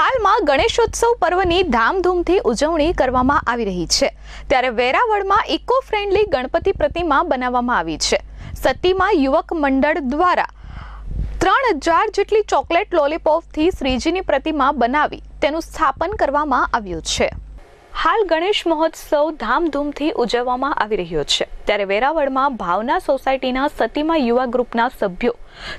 હાલમાં ગણેશોત્સવ પર્વની ધામધૂમથી ઉજવણી કરવામાં આવી રહી છે. ત્યારે વેરાવળમાં ઇકો ફ્રેન્ડલી ગણપતિ પ્રતિમા બનાવવામાં આવી છે. સતીમાં યુવક મંડળ દ્વારા ત્રણ હજાર જેટલી ચોકલેટ લોલીપોપથી શ્રીજીની પ્રતિમા બનાવી તેનું સ્થાપન કરવામાં આવ્યું છે. હાલ ગણેશ મહોત્સવ ધામધૂમથી ઉજવવામાં આવી રહ્યો છે. ત્યારે વેરાવળમાં ભાવના સોસાયટીના સતીમા યુવા ગ્રુપના સભ્યો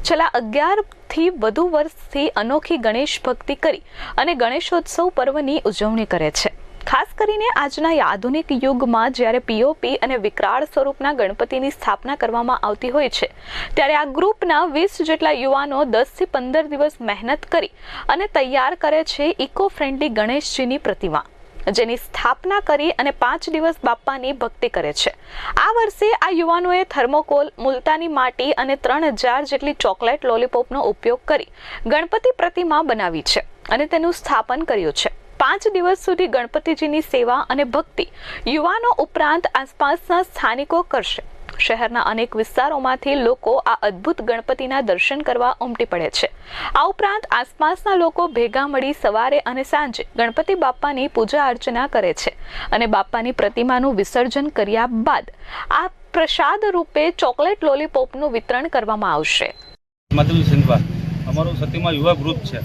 છેલ્લા અગિયારથી વધુ વર્ષથી અનોખી ગણેશ ભક્તિ કરી અને ગણેશોત્સવ પર્વની ઉજવણી કરે છે. ખાસ કરીને આજના આધુનિક યુગમાં જ્યારે પીઓપી અને વિકરાળ સ્વરૂપના ગણપતિની સ્થાપના કરવામાં આવતી હોય છે, ત્યારે આ ગ્રુપના વીસ જેટલા યુવાનો દસથી પંદર દિવસ મહેનત કરી અને તૈયાર કરે છે ઇકો ફ્રેન્ડલી ગણેશજીની પ્રતિમા. જેની સ્થાપના કરી અને પાંચ દિવસ બાપ્પાની ભક્તિ કરે છે. આ વર્ષે આ યુવાનોએ થર્મોકોલ, મુલતાની માટી અને ત્રણ હજાર જેટલી ચોકલેટ લોલીપોપનો ઉપયોગ કરી ગણપતિ પ્રતિમા બનાવી છે અને તેનું સ્થાપન કર્યું છે. પાંચ દિવસ સુધી ગણપતિજીની સેવા અને ભક્તિ યુવાનો ઉપરાંત આસપાસના સ્થાનિકો કરશે. શહેરના અનેક વિસ્તારોમાંથી લોકો આ અદ્ભુત ગણપતિના દર્શન કરવા ઉમટી પડે છે. આ ઉપરાંત આસપાસના લોકો ભેગા મળી સવારે અને સાંજે ગણપતિ બાપ્પાની પૂજા અર્ચના કરે છે અને બાપ્પાની પ્રતિમાનું વિસર્જન કર્યા બાદ આ પ્રસાદ રૂપે ચોકલેટ લોલીપોપનું વિતરણ કરવામાં આવશે. અમારું સતીમાં યુવા ગ્રુપ છે.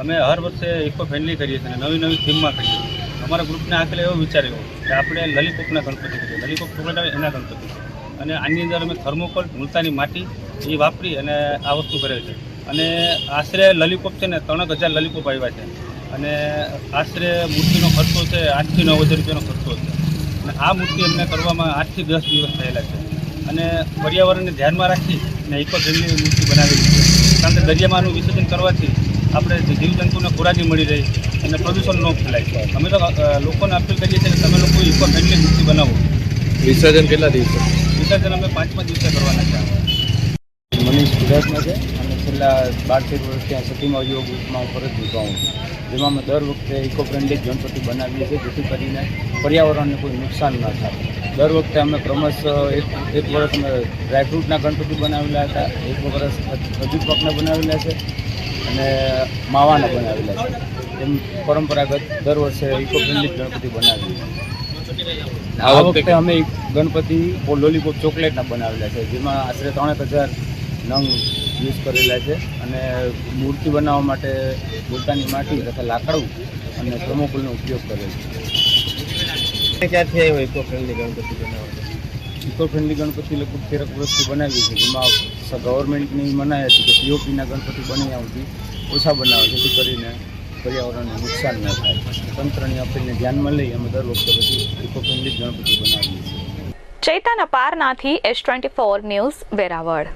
અમે હર વર્ષે ઇકો ફ્રેન્ડલી કરીએ છીએ નવી નવી થીમમાં કરીએ છીએ. અમારા ગ્રુપને આખરે એવો વિચાર્યો કે આપણે લલીપોપના ગણપતિ કરીએ. લલીપોપ ચોકલેટ આવે એના ગણપતિ અને આની અંદર અમે થર્મોકોલ મુલતાની માટી એ વાપરી અને આ વસ્તુ કરે છે. અને આશરે લલીપોપ છે ને ત્રણ હજાર લલીપોપ આવ્યા છે. અને આશરે મૂર્તિનો ખર્ચો છે આઠથી નવ હજાર રૂપિયાનો ખર્ચો છે. અને આ મૂર્તિ અમને કરવામાં આઠથી દસ દિવસ થયેલા છે. અને પર્યાવરણને ધ્યાનમાં રાખી અને ઇકો ફ્રેન્ડલી મૂર્તિ બનાવેલી છે. કારણ કે દરિયામાંનું વિસર્જન કરવાથી આપણે જીવજંતુને ખોરાકી મળી રહી અને પ્રદૂષણ ન ફેલાય. અમે તો લોકોને અપીલ કરીએ છીએ કે તમે લોકો ઇકો ફ્રેન્ડલી મૂર્તિ બનાવો. વિસર્જન કેટલા દિવસે? વિસર્જન અમે પાંચ પાંચ દિવસે કરવાના છે. મનીષ ગુજરાતમાં છે અને છેલ્લા બાર તેર વર્ષથી આ સતીમાં યોગ ગ્રુપમાં હું ફરજ નિભાવું છું. જેમાં અમે દર વખતે ઇકો ફ્રેન્ડલી ગણપતિ બનાવીએ છીએ, જેથી કરીને પર્યાવરણને કોઈ નુકસાન ન થાય. દર વખતે અમે ક્રમશ એક એક વર્ષ અમે ડ્રાયફ્રૂટના ગણપતિ બનાવેલા હતા, એક વર્ષ હજુ પકના બનાવેલા છે અને માવાના બનાવેલા છે. એમ પરંપરાગત દર વર્ષે ઇકો ફ્રેન્ડલી ગણપતિ બનાવીએ છીએ. આ વખતે અમે ગણપતિ લોલીપોપ ચોકલેટના બનાવેલા છે જેમાં આશરે ત્રણેક હજાર નંગ યુઝ કરેલા છે અને મૂર્તિ બનાવવા માટે પોતાની માટી તથા લાકડું અને થર્મોકોલનો ઉપયોગ કરેલો છે. ક્યાંથી આવ્યો ઇકો ફ્રેન્ડલી ગણપતિ બનાવવા? ઇકો ફ્રેન્ડલી ગણપતિ લગભગ તેરક વર્ષથી બનાવી છે જેમાં ગવર્મેન્ટની મનાઈ હતી કે પીઓપીના ગણપતિ બની આવતી ઓછા બનાવે જેથી કરીને પર્યાવરણને નુકસાન ન થાય. તંત્રની અપીલને ધ્યાનમાં લઈ અમે દર વખતે ગણપતિ બનાવીએ છીએ. Chaitan અપારનાથી S twenty four news Veraval.